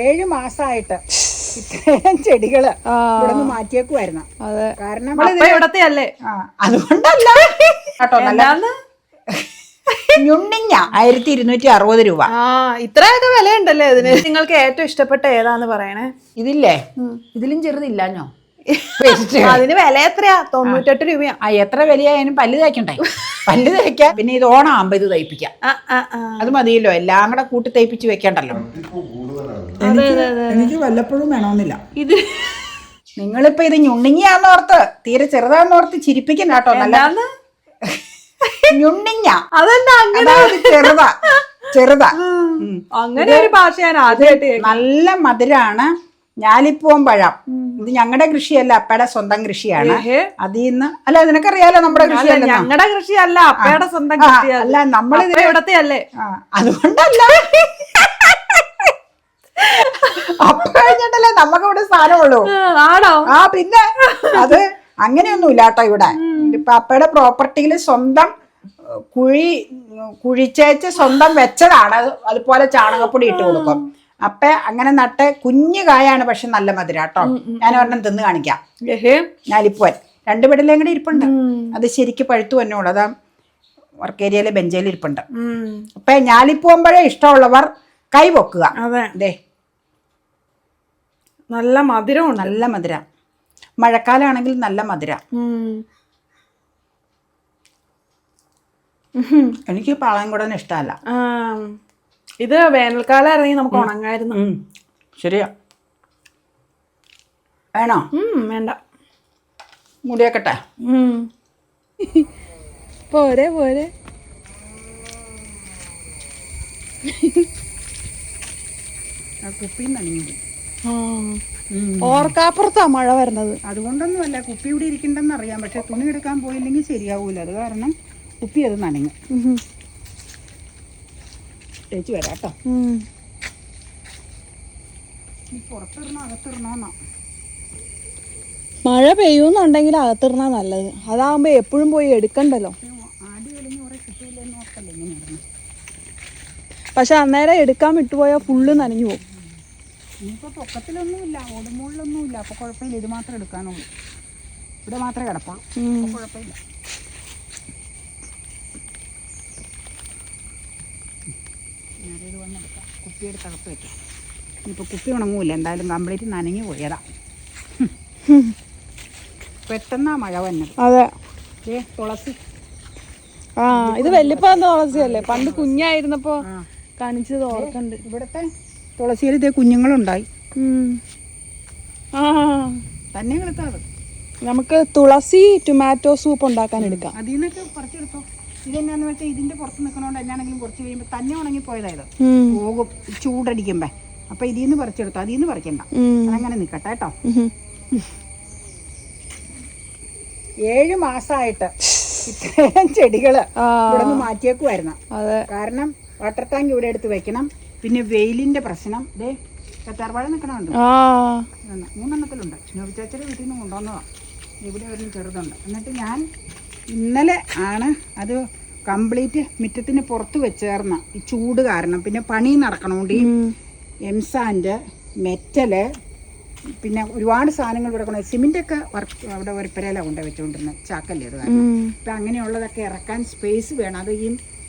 ഏഴ് മാസമായിട്ട് ഇത്രയും ചെടികൾ നിന്ന് മാറ്റിയേക്കുമായിരുന്നു അതെ. കാരണം ഇവിടത്തെ അല്ലേ? അതുകൊണ്ടല്ല. കേട്ടോ ഞുണ്ണിഞ്ഞ ആയിരത്തി ഇരുന്നൂറ്റി അറുപത് രൂപ. ആ ഇത്രയൊക്കെ വിലയുണ്ടല്ലേ ഇതിന് നിങ്ങൾക്ക് ഏറ്റവും ഇഷ്ടപ്പെട്ട ഏതാന്ന് പറയണേ? ഇതില്ലേ? ഇതിലും ചെറുതില്ലാഞ്ഞോ? അതിന് വില എത്രയാ? തൊണ്ണൂറ്റെട്ട് രൂപയാ. ആ എത്ര വിലയായാലും പല്ല് തയ്ക്കണ്ടേ പല്ല് തയ്ക്കാം പിന്നെ ഇത് ഓണാകുമ്പോ ഇത് തയ്പ്പിക്കാം ആ, ആ, ആ. അത് മതിയല്ലോ എല്ലാം കൂടെ കൂട്ടി തയ്പ്പിച്ച് വെക്കണ്ടല്ലോ. എനിക്ക് വല്ലപ്പോഴും വേണമെന്നില്ല. ഇത് നിങ്ങളിപ്പോ ഇത് ഞുണ്ണിങ്ങയാന്ന് ഓർത്ത് തീരെ ചെറുതാന്ന് ഓർത്ത് ചിരിപ്പിക്കണ്ട കേട്ടോ നല്ല ഞുണ്ണിങ്ങ. അതെന്താ അങ്ങനെ? ചെറുതാ ചെറുതാ. അങ്ങനെ ഒരു ഭാഷ ഞാൻ ആദ്യമായിട്ട് നല്ല മധുരാണ്. ഞാലിപ്പൂവൻ പഴം. ഇത് ഞങ്ങളുടെ കൃഷിയല്ല അപ്പയുടെ സ്വന്തം കൃഷിയാണ്. അതിൽ നിന്ന് അല്ല നിനക്കറിയാലോ നമ്മുടെ കൃഷി കൃഷിയല്ല ഞങ്ങളുടെ കൃഷിയല്ല അപ്പയുടെ സ്വന്തം അല്ല നമ്മളിത് ഇവിടത്തെ അല്ലേ അതുകൊണ്ടല്ല. അപ്പ കഴിഞ്ഞിട്ടല്ലേ നമുക്ക് ഇവിടെ സ്ഥാനമുള്ളൂ ആണോ? ആ പിന്നെ അത് അങ്ങനെയൊന്നും ഇല്ലാട്ടോ ഇവിടെ ഇപ്പൊ അപ്പയുടെ പ്രോപ്പർട്ടിയിൽ സ്വന്തം കുഴി കുഴിച്ചേച്ച് സ്വന്തം വെച്ചതാണ്. അതുപോലെ ചാണകപ്പൊടി ഇട്ട് കൊടുക്കും. അപ്പ അങ്ങനെ നട്ട് കുഞ്ഞു കായാണ് പക്ഷെ നല്ല മധുര കേട്ടോ ഞാൻ ഒരെണ്ണം തിന്ന് കാണിക്കാം. ഞാനിപ്പോൻ രണ്ടു പെടലേം കൂടെ ഇരിപ്പുണ്ട്. അത് ശരിക്ക് പഴുത്തു തന്നെയുള്ളൂ അതാ വർക്ക് ഏരിയയിലെ ബെഞ്ചയിൽ ഇരിപ്പുണ്ട്. അപ്പൊ ഞാലിപ്പൂമ്പഴം ഇഷ്ടമുള്ളവർ കൈ പൊക്കുക. അതെ. ദേ നല്ല മധുരമുണ്ട് നല്ല മധുര. മഴക്കാലമാണെങ്കിൽ നല്ല മധുര. എനിക്ക് എനിക്ക് പാളയംകുടന് ഇഷ്ടമല്ല. ഇത് വേനൽക്കാലം ഇറങ്ങി നമുക്ക് ഉണങ്ങായിരുന്നു. ശരിയാ. വേണോ? വേണ്ട. മുടിയാക്കട്ടെ. പോരെ പോരെ. ആ കുപ്പിയും നനഞ്ഞു. ഓർക്കാപ്പുറത്താ മഴ വരുന്നത്. അതുകൊണ്ടൊന്നുമല്ല കുപ്പി ഇവിടെ ഇരിക്കണ്ടെന്ന് അറിയാം പക്ഷെ തുണി എടുക്കാൻ പോയില്ലെങ്കിൽ ശരിയാവൂല. അത് കാരണം കുപ്പി അത് നനഞ്ഞു. ചേച്ചി വരാട്ടോ. പുറത്തിടണോ അകത്തിടണോന്നോ. മഴ പെയ്യുന്നുണ്ടെങ്കിൽ അകത്തിറന്നാ നല്ലത്. അതാകുമ്പോ എപ്പോഴും പോയി എടുക്കണ്ടല്ലോ. പക്ഷെ അന്നേരം എടുക്കാൻ വിട്ടുപോയാൽ ഫുള്ള് നനഞ്ഞു പോകും. ഇനിയിപ്പോൾ പൊക്കത്തിലൊന്നുമില്ല ഓടുമുകളിലൊന്നുമില്ല. അപ്പോൾ കുഴപ്പമില്ല ഇത് മാത്രം എടുക്കാനുള്ളൂ. ഇവിടെ മാത്രമേ കിടപ്പുള്ളൂ കുഴപ്പമില്ല. ഞാനിത് വന്നെടുക്കാം കുപ്പി എടുത്ത് അകത്ത് വെക്കാം. ഇനിയിപ്പോൾ കുപ്പി ഉണങ്ങൂല. എന്തായാലും കംപ്ലീറ്റ് നനഞ്ഞു പോയതാ. പെട്ടെന്നാ മഴ വന്നത്. അതെ. ഏ തുളസി. ആ ഇത് വല്യപ്പാന്ന് തുളസിയല്ലേ? പണ്ട് കുഞ്ഞായിരുന്നപ്പോ കാണിച്ചത് ഓർക്കണ്ട്. ഇവിടുത്തെ തുളസിയിൽ ഇതേ കുഞ്ഞുങ്ങളുണ്ടായി. ആ. തന്നെ കിടത്താത് നമുക്ക് തുളസി ടൊമാറ്റോ സൂപ്പ് ഉണ്ടാക്കാൻ എടുക്കാം. അതിൽ നിന്നൊക്കെ പറിച്ചെടുത്തോ. ഇതെന്നാന്ന് വെച്ചാൽ ഇതിന്റെ പുറത്ത് നിൽക്കണോണ്ട് എന്നാണെങ്കിലും കുറച്ച് കഴിയുമ്പോൾ തന്നെ ഉണങ്ങി പോയതായത്. പോകും ചൂടടിക്കുമ്പോ. അപ്പൊ ഇതിൽ നിന്ന് പറിച്ചെടുത്തു അതിൽ നിന്ന് പറിക്കണ്ട അങ്ങനെ നിക്കട്ടെ കേട്ടോ. ഏഴ് മാസമായിട്ട് ഇത്രയും ചെടികൾ ഇവിടെ നിന്ന് മാറ്റിയേക്കുമായിരുന്നു കാരണം വാട്ടർ ടാങ്ക് ഇവിടെ എടുത്ത് വെക്കണം. പിന്നെ വെയിലിന്റെ പ്രശ്നം. ദേ കറ്റാർവാഴ നിൽക്കണമുണ്ട് മൂന്നെണ്ണത്തിലുണ്ട്. നോബിച്ചാച്ചയുടെ വീട്ടിൽ നിന്ന് കൊണ്ടുവന്നതാണ് ഇവിടെ ഒരു ചെറുതുണ്ട്. എന്നിട്ട് ഞാൻ ഇന്നലെ ആണ് അത് കംപ്ലീറ്റ് മുറ്റത്തിന് പുറത്ത് വെച്ചേർന്ന ഈ ചൂട് കാരണം. പിന്നെ പണി നടക്കണോണ്ട്. എംസാൻഡ് മെറ്റൽ പിന്നെ ഒരുപാട് സാധനങ്ങൾ ഇവിടെ കൊണ്ട് സിമെന്റൊക്കെ വർക്ക് അവിടെ ഒരു പെരയിലാണ് കൊണ്ട് വെച്ചുകൊണ്ടിരുന്നത് ചാക്കല്ലേ അത് കാരണം. അപ്പം അങ്ങനെയുള്ളതൊക്കെ ഇറക്കാൻ സ്പേസ് വേണം. അത് ഈ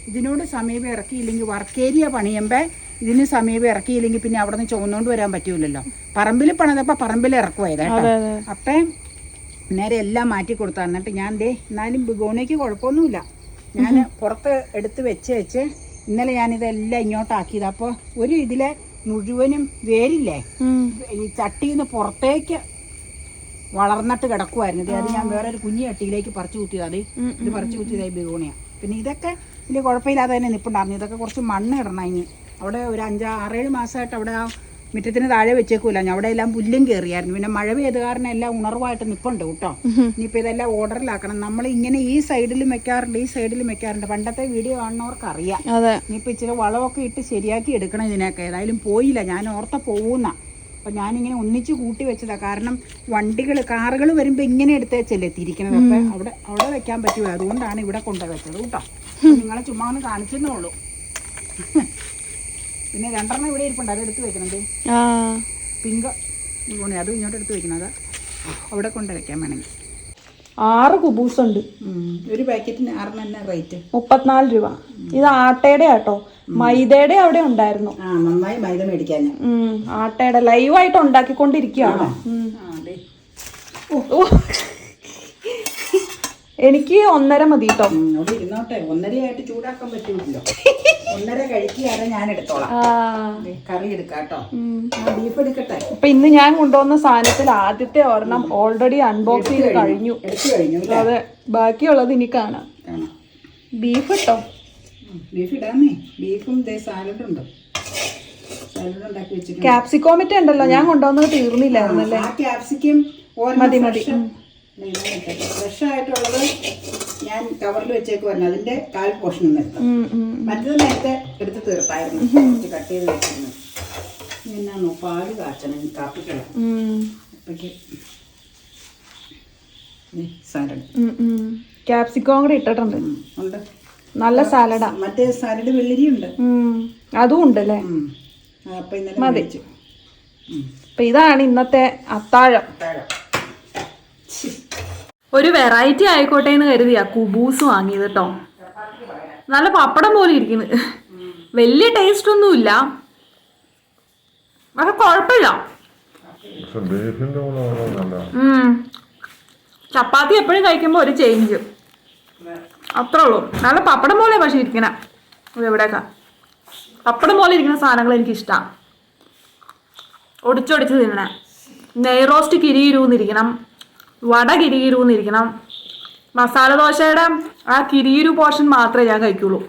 ഇതിനോട് സമീപം ഇറക്കിയില്ലെങ്കിൽ വർക്ക് ഏരിയ പണിയുമ്പോൾ ഇതിന് സമീപം ഇറക്കിയില്ലെങ്കിൽ പിന്നെ അവിടെ നിന്ന് ചുമന്നുകൊണ്ട് വരാൻ പറ്റൂലല്ലോ. പറമ്പിൽ പണിതപ്പോൾ പറമ്പിൽ ഇറക്കുമായത് കേട്ടോ. അപ്പം നേരെ എല്ലാം മാറ്റി കൊടുത്താ. എന്നിട്ട് ഞാൻ ദേ എന്നാലും ബിഗോണിക്ക് കുഴപ്പമൊന്നുമില്ല. ഞാൻ പുറത്ത് എടുത്ത് വെച്ച് വെച്ച് ഇന്നലെ ഞാനിതെല്ലാം ഇങ്ങോട്ടാക്കിയത് അപ്പോൾ ഒരു ഇതിലെ മുഴുവനും വേരില്ലേ. ഈ ചട്ടിയിൽ നിന്ന് പുറത്തേക്ക് വളർന്നിട്ട് കിടക്കുമായിരുന്നു അത് ഞാൻ വേറെ ഒരു കുഞ്ഞു ചട്ടിയിലേക്ക് പറിച്ചു കുത്തിയത്. അത് ഇത് പറിച്ചു കുത്തിയതായി ബിഗോണിയ. പിന്നെ ഇതൊക്കെ വലിയ കുഴപ്പമില്ലാതെ തന്നെ നിൽപ്പുണ്ടായിരുന്നു ഇതൊക്കെ കുറച്ച് മണ്ണ് ഇടണം ഇനി അവിടെ ഒരു അഞ്ചാ ആറേഴ് മാസമായിട്ട് അവിടെ ആ മുറ്റത്തിന് താഴെ വെച്ചേക്കൂല. ഞാൻ അവിടെ എല്ലാം പുല്ലും കയറിയായിരുന്നു പിന്നെ മഴ പെയ്ത് കാരണം എല്ലാം ഉണർവായിട്ട് നിൽപ്പുണ്ട് കേട്ടോ. ഇനിയിപ്പോൾ ഇതെല്ലാം ഓർഡറിലാക്കണം. നമ്മൾ ഇങ്ങനെ ഈ സൈഡിലും വെക്കാറുണ്ട് ഈ സൈഡിലും വെക്കാറുണ്ട്. പണ്ടത്തെ വീഡിയോ കാണുന്നവർക്ക് അറിയാം ഇനിയിപ്പോൾ ഇച്ചിരി വളമൊക്കെ ഇട്ട് ശരിയാക്കി എടുക്കണം ഇതിനൊക്കെ. ഏതായാലും പോയില്ല. ഞാൻ ഓർത്ത പോകുന്ന അപ്പം ഞാനിങ്ങനെ ഒന്നിച്ച് കൂട്ടി വെച്ചതാണ് കാരണം വണ്ടികൾ കാറുകൾ വരുമ്പോൾ ഇങ്ങനെ എടുത്തേച്ചല്ലേ തിരിക്കണത്. അപ്പം അവിടെ അവിടെ വെക്കാൻ പറ്റുമോ അതുകൊണ്ടാണ് ഇവിടെ കൊണ്ടുവച്ചത് വെച്ചത് കേട്ടോ നിങ്ങളെ ചുമ്മാ ഒന്ന് കാണിച്ചെന്നേ ഉള്ളൂ. പിന്നെ രണ്ടെണ്ണം ഇവിടെ ഇരിപ്പുണ്ട്. അത് എടുത്ത് വെക്കണത് ആ. പിങ്ക്. ഇങ്ങോട്ട് അത് ഇങ്ങോട്ട് എടുത്ത് വെക്കണത് അവിടെ കൊണ്ട് വെക്കാൻ വേണമെങ്കിൽ. ആറ് കുബൂസ് ഉണ്ട്. ഒരു പാക്കറ്റിന് ആറിന് തന്നെ റേറ്റ്. മുപ്പത്തിനാല് രൂപ. ഇത് ആട്ടയുടെ ആട്ടോ. മൈദയുടെ അവിടെ ഉണ്ടായിരുന്നു. നന്നായി മൈദ മേടിക്കാൻ ആട്ടയുടെ ലൈവായിട്ട് ഉണ്ടാക്കിക്കൊണ്ടിരിക്കുകയാണ്. ഓ. എനിക്ക് ഒന്നര മതി കേട്ടോ ഇരുന്നോട്ടെ. ഒന്നരയായിട്ട് ചൂടാക്കാൻ പറ്റൂല്ലോ ഒന്നര കഴിക്കുകയാണ് ഞാൻ എടുത്തോളാം. കറി എടുക്കാം ആ ബീഫ് എടുക്കട്ടെ. അപ്പൊ ഇന്ന് ഞാൻ കൊണ്ടുവന്ന സാധനത്തിൽ ആദ്യത്തെ ഒരെണ്ണം ഓൾറെഡി അൺബോക്സ് ചെയ്ത് കഴിഞ്ഞു. അതെ ബാക്കിയുള്ളത് ഇനി കാണാം. ബീഫ് ഇട്ടോ ഉം, ബീഫ് ഇടാന്നേ. ബീഫും സാലഡ് ഉണ്ട്. ക്യാപ്സിക്കോമിറ്റ് ഉണ്ടല്ലോ. ഞാൻ കൊണ്ടുവന്നത് തീർന്നില്ലായിരുന്നല്ലേ? ക്യാപ്സിക്കം മതി, മതി. ഫ്രഷ് ആയിട്ടുള്ളത് ഞാൻ കവറിൽ വെച്ചേക്ക് പറഞ്ഞു അതിന്റെ കാൽ ഉം, ഉം. മറ്റത് നേരത്തെ എടുത്ത് തീർത്തായിരുന്നു. കുറച്ച് കട്ട് ചെയ്ത് വെച്ചിരുന്നു. എന്നാന്നോ പാൽ കാച്ചണം കാപ്പിക്കുള്ള. അപ്പോഴേക്ക് സാലഡ്. ക്യാപ്സിക്കോം കൂടി ഇട്ടിട്ടുണ്ട്. ഉണ്ട്. നല്ല സാലഡാ. മറ്റേ സാലഡ് വെള്ളരി ഉണ്ട് അതും ഉണ്ട് അല്ലേ? ഉം. അപ്പൊ. ഇതാണ് ഇന്നത്തെ അത്താഴം. താഴെ. ഒരു വെറൈറ്റി ആയിക്കോട്ടെ എന്ന് കരുതിയാ കുബൂസ് വാങ്ങിയത് കേട്ടോ നല്ല പപ്പടം പോലെ ഇരിക്കുന്നു. വലിയ ടേസ്റ്റ് ഒന്നുമില്ല പക്ഷെ കുഴപ്പമില്ല ചപ്പാത്തി എപ്പോഴും കഴിക്കുമ്പോൾ ഒരു ചേഞ്ച് അത്രേ ഉള്ളൂ. നല്ല പപ്പടം പോലെ പക്ഷെ ഇരിക്കണ. എവിടെയൊക്കെ? പപ്പടം പോലെ ഇരിക്കുന്ന സാധനങ്ങൾ എനിക്കിഷ്ടമാണ് ഒടിച്ചൊടിച്ച് തിന്നണേ. നെയ്റോസ്റ്റ് കിരിയിരുന്നിരിക്കണം വട കിരിയിരുന്നിരിക്കണം മസാല ദോശയുടെ ആ കിരിയിരു പോർഷൻ മാത്രമേ ഞാൻ കഴിക്കുള്ളൂ.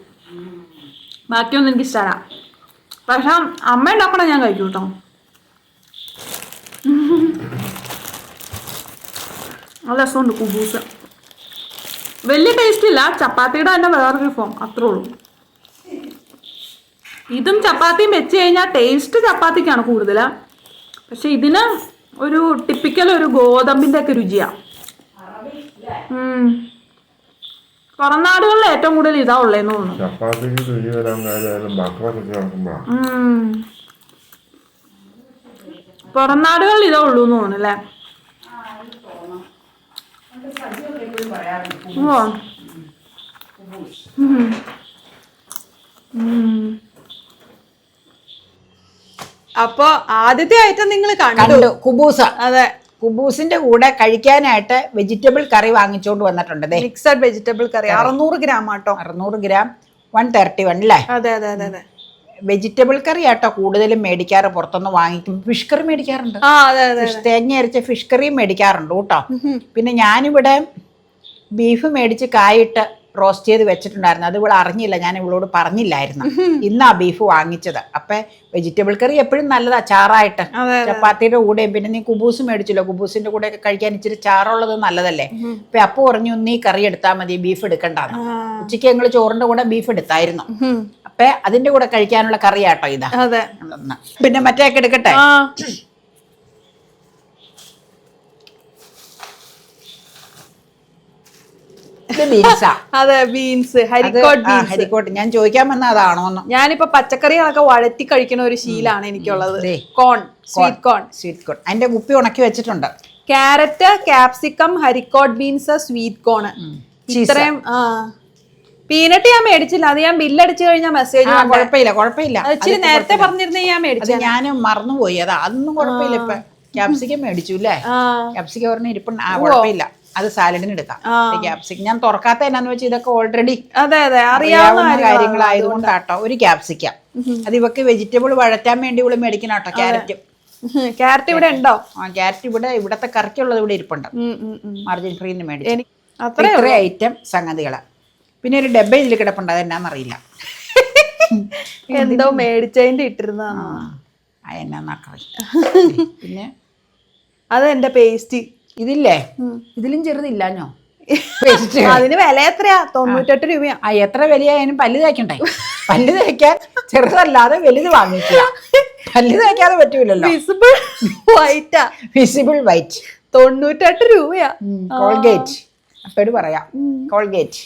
ബാക്കിയൊന്നും എനിക്ക് ഇഷ്ടമല്ല പക്ഷെ അമ്മ ഉണ്ടാക്കണം ഞാൻ കഴിക്കൂ കേട്ടോ നല്ല രസമുണ്ട് കുബൂസ്. വലിയ ടേസ്റ്റ് ഇല്ല. ചപ്പാത്തിയുടെ തന്നെ വേറൊരു ഫോം അത്രേ ഉള്ളൂ. ഇതും ചപ്പാത്തിയും വെച്ച് കഴിഞ്ഞാൽ ടേസ്റ്റ് ചപ്പാത്തിക്കാണ് കൂടുതൽ പക്ഷെ ഇതിന് ഒരു ടിപ്പിക്കൽ ഒരു ഗോതമ്പിന്റെ ഒക്കെ രുചിയാ. പുറം നാടുകളിൽ ഏറ്റവും കൂടുതൽ ഇതാ ഉള്ളേന്ന് തോന്നുന്നു ചപ്പാത്തിക്ക് രുചി വരാൻ കാര്യമായാലും. പുറം നാടുകളിൽ ഇതേ ഉള്ളൂ എന്ന് തോന്നുന്നു അല്ലേ ഓ. അപ്പൊ ആദ്യത്തെ ഐറ്റം നിങ്ങൾ കണ്ടു. കുബൂസ. അതെ. കുബൂസിന്റെ കൂടെ കഴിക്കാനായിട്ട് വെജിറ്റബിൾ കറി വാങ്ങിച്ചോണ്ട് വന്നിട്ടുണ്ട് മിക്സഡ് വെജിറ്റബിൾ കറി. അറുന്നൂറ് ഗ്രാം ആട്ടോ. അറുന്നൂറ് ഗ്രാം. വൺ തേർട്ടി വൺ അല്ലേ അതെ അതെ അതെ അതെ. വെജിറ്റബിൾ കറി ആട്ടോ കൂടുതലും മേടിക്കാറ്. പുറത്തുനിന്ന് വാങ്ങിക്കും. ഫിഷ് കറി മേടിക്കാറുണ്ട്. തേങ്ങ അരച്ച ഫിഷ് കറിയും മേടിക്കാറുണ്ട് കേട്ടോ. പിന്നെ ഞാനിവിടെ ബീഫ് മേടിച്ച് കായിട്ട് റോസ്റ്റ് ചെയ്ത് വെച്ചിട്ടുണ്ടായിരുന്നു. അത് ഇവിടെ അറിഞ്ഞില്ല. ഞാൻ ഇവളോട് പറഞ്ഞില്ലായിരുന്നു. ഇന്നാ ബീഫ് വാങ്ങിച്ചത്. അപ്പൊ വെജിറ്റബിൾ കറി എപ്പോഴും നല്ലതാ ചാറായിട്ട്. ചപ്പാത്തിയുടെ കൂടെയും പിന്നെ നീ കുബൂസ് മേടിച്ചല്ലോ. കുബൂസിന്റെ കൂടെ ഒക്കെ കഴിക്കാൻ ഇച്ചിരി ചാറുള്ളത് നല്ലതല്ലേ? അപ്പൊ അപ്പൊ പറഞ്ഞു നീ കറി എടുത്താൽ മതി ബീഫ് എടുക്കണ്ടെന്ന്. ഉച്ചയ്ക്ക് ഞങ്ങൾ ചോറിന്റെ കൂടെ ബീഫ് എടുത്തായിരുന്നു. അപ്പൊ അതിന്റെ കൂടെ കഴിക്കാനുള്ള കറിയാട്ടോ ഇതാ. പിന്നെ മറ്റേ എടുക്കട്ടെ ആ ഇത് ബീൻസാ അതെ ബീൻസ് ഹരിക്കോട്ട് ബീൻസ് ഹരിക്കോട്ട് ഞാൻ ചോദിക്കാൻ വന്ന അതാണോ ഞാനിപ്പോ പച്ചക്കറികളൊക്കെ വഴറ്റി കഴിക്കുന്ന ഒരു ശീലാണ് എനിക്കുള്ളത്. Corn sweet corn sweet corn അതിന്റെ കുപ്പി ഉണക്കി വെച്ചിട്ടുണ്ട്. Carrot capsicum haricot beans sweet corn ഇത്രയും പീനട്ട് ഞാൻ മേടിച്ചില്ല. അത് ഞാൻ ബില്ലടിച്ചു കഴിഞ്ഞാൽ മെസ്സേജ് കുഴപ്പമില്ല കുഴപ്പമില്ല. ഇച്ചിരി നേരത്തെ പറഞ്ഞിരുന്നേ ഞാൻ മേടിച്ചു. ഞാൻ മറന്നുപോയി. അതാ അതൊന്നും കുഴപ്പമില്ല ഇപ്പൊ. ക്യാപ്സിക്കം മേടിച്ചു അല്ലേ ക്യാപ്സിക്കം പറഞ്ഞ ഇരിപ്പുണ്ട്. കുഴപ്പമില്ല. അത് സാലഡിന് എടുക്കാം. ക്യാപ്സിക്കം ഞാൻ തുറക്കാത്ത എന്നാന്ന് വെച്ചാൽ ഇതൊക്കെ ഓൾറെഡി അതെ അതെ. അറിയാവുന്ന. കാര്യങ്ങളായതുകൊണ്ടാട്ടോ ഒരു ക്യാപ്സിക്കം അത് ഇവക്ക് വെജിറ്റബിൾ വഴറ്റാൻ വേണ്ടി ഇവിടെ മേടിക്കണം കേട്ടോ ക്യാരറ്റ് ക്യാരറ്റ് ഇവിടെ ഉണ്ടോ? ആ ക്യാരറ്റ് ഇവിടെ ഇവിടത്തെ കറിക്കുള്ളത് ഇവിടെ ഇരിപ്പുണ്ട്. മാർജിൻ ഫ്രീന്ന് മേടിച്ചു. അത്ര ഐറ്റം സംഗതികളാ. പിന്നെ ഒരു ഡബ്ബ ഇതിൽ കിടപ്പുണ്ട് അതെന്നാന്നറിയില്ല. എന്തോ മേടിച്ചതിന്റെ ഇട്ടിരുന്ന പിന്നെ? അത് എന്റെ പേസ്റ്റ്. ഇതില്ലേ? ഇതിലും ചെറുതില്ലാഞ്ഞോ? അതിന് വില എത്രയാ? തൊണ്ണൂറ്റെട്ട് രൂപയാ. ആ എത്ര വിലയായാലും പല്ല് തേക്കണ്ടേ? പല്ല് തേക്കാൻ ചെറുതല്ലാതെ വലുത് വാങ്ങിക്കുക. പല്ല് തേക്കാതെ പറ്റൂലല്ലോ. വിസിബിൾ വൈറ്റ് വിസിബിൾ വൈറ്റ് തൊണ്ണൂറ്റെട്ട് രൂപയാ. കോൾഗേറ്റ് അപ്പോഴും പറയാം. കോൾഗേറ്റ്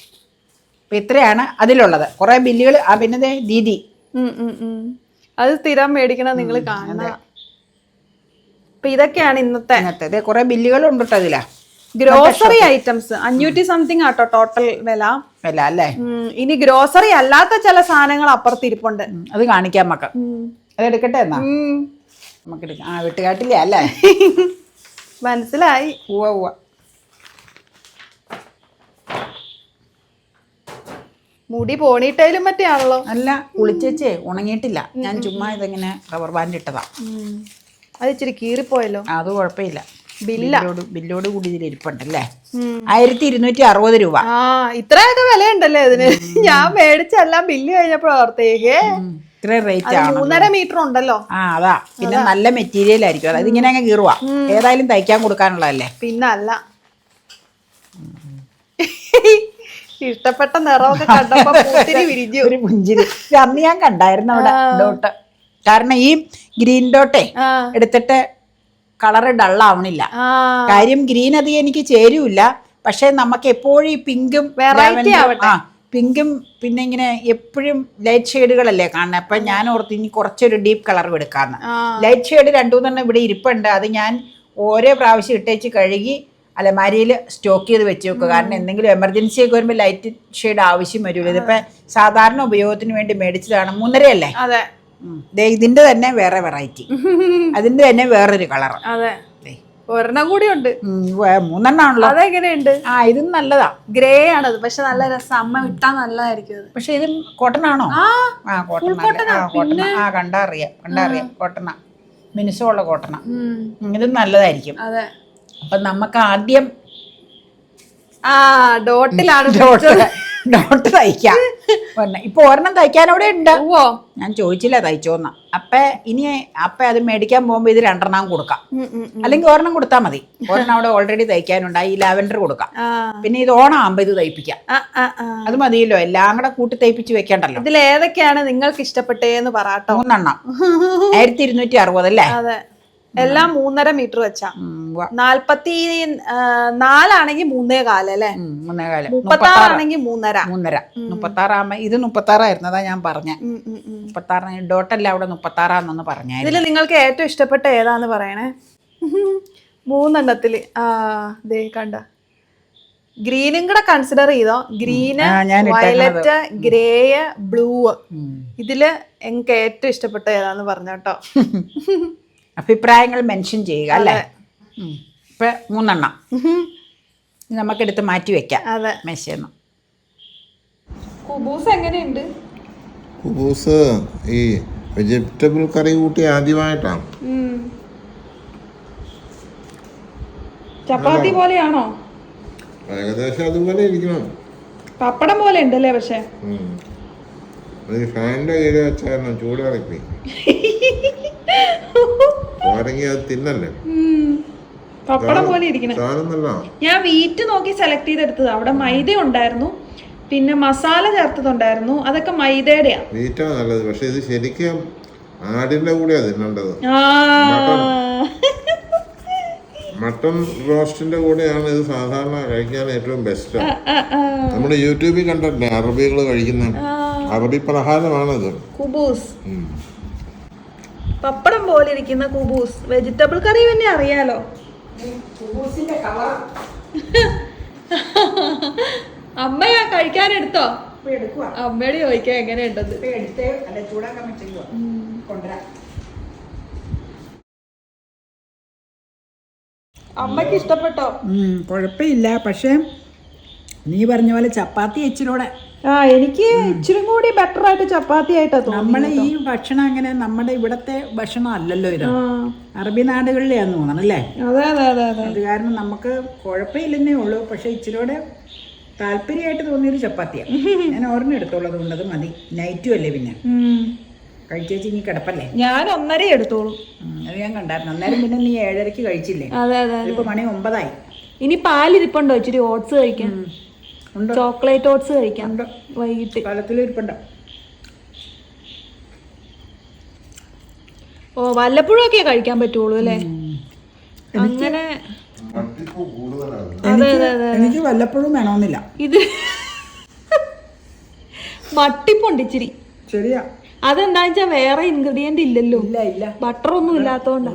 അപ്പൊ ഇത്രയാണ് അതിലുള്ളത്. കുറെ ബില്ലുകൾ ആ പിന്നെ ദീദി. ഉം, ഉം, ഉം. അത് സ്ഥിരം മേടിക്കണം നിങ്ങൾ കാണുക അപ്പൊ ഇതൊക്കെയാണ് ഇന്നത്തെ ഇന്നത്തെ. കുറെ ബില്ലുകളുണ്ട് കേട്ടോ ഇതിലാ ഗ്രോസറി ഐറ്റംസ് അഞ്ഞൂറ്റി സംതിങ് ആട്ടോ ടോട്ടൽ വില. വില അല്ലേ? ഇനി ഗ്രോസറി അല്ലാത്ത ചില സാധനങ്ങൾ അപ്പുറത്തിരിപ്പുണ്ട്. അത് കാണിക്കാം മക്ക. അത് എടുക്കട്ടെ എന്നാ? നമുക്ക് ആ വെട്ടുകാട്ടില്ല അല്ലേ? മനസ്സിലായി. ഉവ മുടി പോണിട്ടയിലും മറ്റേ ആണല്ലോ അല്ല കുളിച്ചേച്ചേ ഉണങ്ങിയിട്ടില്ല. ഞാൻ ചുമ്മാ ഇതിങ്ങനെ റബ്ബർ ബാൻഡ് ഇട്ടതാ. അത് ഇച്ചിരി കീറിപ്പോയല്ലോ? അത് കുഴപ്പമില്ല. ബില്ലോട് ബില്ലോട് കൂടി ഇതിൽ ഇരിപ്പുണ്ടല്ലേ? ആയിരത്തി ഇരുന്നൂറ്റി അറുപത് രൂപ. ആ ഇത്രയൊക്കെ വിലയുണ്ടല്ലേ ഇതിന്? ഞാൻ മേടിച്ചെല്ലാം ബില്ല് കഴിഞ്ഞപ്പോ ഓർത്തേക്കേ ഉം, റേറ്റ് ആണ്. മൂന്നര മീറ്റർ ഉണ്ടല്ലോ. ആ അതാ. പിന്നെ നല്ല മെറ്റീരിയൽ ആയിരിക്കും. അതായത് ഇങ്ങനെ അങ്ങ് കീറുവാ. ഏതായാലും തയ്ക്കാൻ കൊടുക്കാനുള്ളതല്ലേ? പിന്നെ അല്ല. ഇഷ്ടപ്പെട്ട നിറമൊക്കെ കണ്ടപ്പോ ഒരു പുഞ്ചിരി. അന്ന് ഞാൻ കണ്ടായിരുന്നു അവിടെ ഡോട്ട്. കാരണം ഈ ഗ്രീൻ ഡോട്ടേ എടുത്തിട്ട് കളറ് ഡള്ളാവണില്ല. കാര്യം ഗ്രീൻ അധികം എനിക്ക് ചേരൂല പക്ഷെ നമുക്ക് എപ്പോഴും ഈ പിങ്കും. ആ പിങ്കും പിന്നെ ഇങ്ങനെ എപ്പോഴും ലൈറ്റ് ഷെയ്ഡുകളല്ലേ കാണുന്നത് അപ്പൊ ഞാൻ ഓർത്ത് ഇനി കുറച്ചൊരു ഡീപ്പ് കളർ എടുക്കാന്ന്. ലൈറ്റ് ഷെയ്ഡ് രണ്ടു മൂന്നെണ്ണം ഇവിടെ ഇരിപ്പുണ്ട്. അത് ഞാൻ ഓരോ പ്രാവശ്യം ഇട്ടേച്ച് കഴുകി അലമാരിയിൽ സ്റ്റോക്ക് ചെയ്ത് വെച്ച് വെക്കുക കാരണം എന്തെങ്കിലും എമർജൻസി ഒക്കെ വരുമ്പോൾ ലൈറ്റ് ഷെയ്ഡ് ആവശ്യം വരുമല്ലോ ഇതിപ്പോ സാധാരണ ഉപയോഗത്തിന് വേണ്ടി മേടിച്ചതാണ്. മൂന്നരയല്ലേ? അതെ. ദേ ഇതിന്റെ തന്നെ വേറെ വെറൈറ്റി അതിന്റെ തന്നെ വേറൊരു കളർ അതെ. ഒരെണ്ണം കൂടി ഉണ്ട്. മൂന്നെണ്ണാണല്ലോ. അതെങ്ങനെയുണ്ട്? ആ ഇതും നല്ലതാ. ഗ്രേ ആണത്. പക്ഷെ നല്ല രസം. അമ്മ ഇട്ടാ നല്ലതായിരിക്കും പക്ഷെ ഇത് കോട്ടൺ ആണോ? ആ കോട്ടൺ കോട്ടൺ ആ. കണ്ടറിയാം കണ്ടാ അറിയാം കോട്ടണ മിനുസമുള്ള കോട്ടണ ഇതും നല്ലതായിരിക്കും. അതെ. അപ്പൊ നമുക്ക് ആദ്യം ആ ഡോട്ടിലാണ് ഡോട്ട് ഡോട്ട് തയ്ക്കാം. ഒരെണ്ണം ഇപ്പൊ ഒരെണ്ണം തയ്ക്കാൻ അവിടെ ഉണ്ട്. ഓ ഞാൻ ചോദിച്ചില്ല തയ്ച്ചോന്ന്. അപ്പ ഇനി അപ്പ അത് മേടിക്കാൻ പോകുമ്പോ ഇത് രണ്ടെണ്ണം കൊടുക്കാം. അല്ലെങ്കിൽ ഒരെണ്ണം കൊടുത്താൽ മതി. ഒരെണ്ണം അവിടെ ഓൾറെഡി തയ്ക്കാനുണ്ട്. ഈ ലാവൻഡർ കൊടുക്കാം. പിന്നെ ഇത് ഓണം ആകുമ്പോ ഇത് തയ്പ്പിക്കാം. അത് മതിയല്ലോ. എല്ലാം കൂടെ കൂട്ടി തയ്പ്പിച്ച് വെക്കണ്ടല്ലോ. ഇതിൽ ഏതൊക്കെയാണ് നിങ്ങൾക്ക് ഇഷ്ടപ്പെട്ടേന്ന് പറയാട്ടോ മൂന്നെണ്ണം. ആയിരത്തി ഇരുന്നൂറ്റി അറുപത് അല്ലേ? എല്ലാം മൂന്നര മീറ്റർ വെച്ചാ. നാൽപ്പത്തി. നാല്പത്തി നാലാണെങ്കിൽ മൂന്നേ കാൽ അല്ലേ? മൂന്നേ കാൽ. മുപ്പത്താറാണെങ്കിൽ മൂന്നര. മൂന്നര. മുപ്പത്താറാകുമ്പോ ഇത് മുപ്പത്താറായിരുന്നു അതാ ഞാൻ പറഞ്ഞ. മുപ്പത്താറ് ഡോട്ടല്ല അവിടെ മുപ്പത്താറാന്നൊന്ന് പറഞ്ഞ ഇതിൽ നിങ്ങൾക്ക് ഏറ്റവും ഇഷ്ടപ്പെട്ട ഏതാന്ന് പറയണേ? മൂന്നെണ്ണത്തിൽ. ആ ദേ കണ്ട. ഗ്രീനും കൂടെ കൺസിഡർ ചെയ്തോ? ഗ്രീന്. Violet grey blue. ഇതിൽ എനിക്ക് ഏറ്റവും ഇഷ്ടപ്പെട്ട ഏതാന്ന് പറഞ്ഞോട്ടോ അഭിപ്രായങ്ങൾ മെൻഷൻ ചെയ്യുക അല്ലേ? ഇപ്പം മൂന്നെണ്ണം. ഇത് നമുക്കെടുത്ത് മാറ്റി വെക്കാം. അതെ. മെസ്സേന്ന് കുബൂസ് എങ്ങനെയുണ്ട്? കുബൂസ് ഈ വെജിറ്റബിൾ കറി കൂട്ടി ആദ്യമായിട്ടാണ്. ചപ്പാത്തി പോലെയാണോ? ഏകദേശം അതുപോലെ ഇരിക്കണം. പപ്പടം പോലെ ഉണ്ടല്ലേ പക്ഷേ? ഫാനിന്റെ കീഴിൽ വെച്ചായിരുന്നു ചൂട് അത് തിന്നല്ലേ? പപ്പടം പോലെ ഇരിക്കണേ. ഞാൻ വീറ്റ് നോക്കി സെലക്ട് ചെയ്തെടുത്തത്. അവിടെ മൈദ ഉണ്ടായിരുന്നു. പിന്നെ മസാല ചേർത്തതുണ്ടായിരുന്നു. അതൊക്കെ മൈദയുടെയാണ് വീറ്റാണ് നല്ലത്. പക്ഷെ ഇത് ശരിക്കും ആടിന്റെ കൂടെയാ തിന്നേണ്ടത്. മട്ടൺ. റോസ്റ്റിന്റെ കൂടെയാണ് ഇത് സാധാരണ കഴിക്കാൻ ഏറ്റവും ബെസ്റ്റ്. നമ്മുടെ യൂട്യൂബിൽ കണ്ടല്ലേ അറബികൾ കഴിക്കുന്ന അറബി പ്രഹാരമാണിത് കുബൂസ്. പപ്പടം പോലെ ഇരിക്കുന്ന കുബൂസ്. വെജിറ്റബിൾ കറി തന്നെ അറിയാലോ. അമ്മയാ കഴിക്കാൻ എടുത്തോ? അമ്മയോട് ചോദിക്കാൻ എങ്ങനെയുണ്ടത് അമ്മയ്ക്ക് ഇഷ്ടപ്പെട്ടോ? ഉം, കുഴപ്പമില്ല. പക്ഷേ നീ പറഞ്ഞ പോലെ ചപ്പാത്തി ഇച്ചിരൂടെ. ആ എനിക്ക് ഇച്ചിരി കൂടി ബെറ്റർ ആയിട്ട് ചപ്പാത്തി ആയിട്ടാ നമ്മളെ ഈ ഭക്ഷണം അങ്ങനെ നമ്മുടെ ഇവിടത്തെ ഭക്ഷണം അല്ലല്ലോ ഇത്. അറബി നാടുകളിലെയാന്ന് തോന്നണം അല്ലേ? അതെ അതെ അതെ അതെ. അത് കാരണം നമുക്ക് കുഴപ്പമില്ലെന്നേ ഉള്ളൂ. പക്ഷെ ഇച്ചിരൂടെ താല്പര്യമായിട്ട് തോന്നിയൊരു ചപ്പാത്തിയാണ് ഞാൻ ഓർമ്മ എടുത്തോളൂ. അതുകൊണ്ട് അത് മതി. നൈറ്റും അല്ലേ പിന്നെ. കഴിച്ചു ഇനി കിടപ്പല്ലേ? ഞാൻ ഒന്നര എടുത്തോളൂ. അത് ഞാൻ കണ്ടായിരുന്നു. അന്നേരം പിന്നെ നീ ഏഴരക്ക് കഴിച്ചില്ലേ? അതെ അതെ ഇപ്പൊ മണി ഒമ്പതായി. ഇനി പാലിരിപ്പുണ്ടോ? ഇച്ചിരി ഓട്സ് കഴിക്കാൻ. ചോക്ലേറ്റ് ഓട്സ് കഴിക്കാം. വൈകിട്ട്. കാലത്തിലിരിപ്പുണ്ട്. ഓ വല്ലപ്പോഴും ഒക്കെ കഴിക്കാൻ പറ്റുള്ളൂ അല്ലേ? അങ്ങനെ എനിക്ക് വല്ലപ്പോഴും വേണമെന്നില്ല. ഇത് മട്ടിപ്പുണ്ട് ഇച്ചിരി. ശരിയാ. അതെന്താ വെച്ചാ വേറെ ഇൻഗ്രീഡിയന്റ് ഇല്ലല്ലോ. ഇല്ല ഇല്ല. ബട്ടർ ഒന്നും ഇല്ലാത്തോണ്ടാ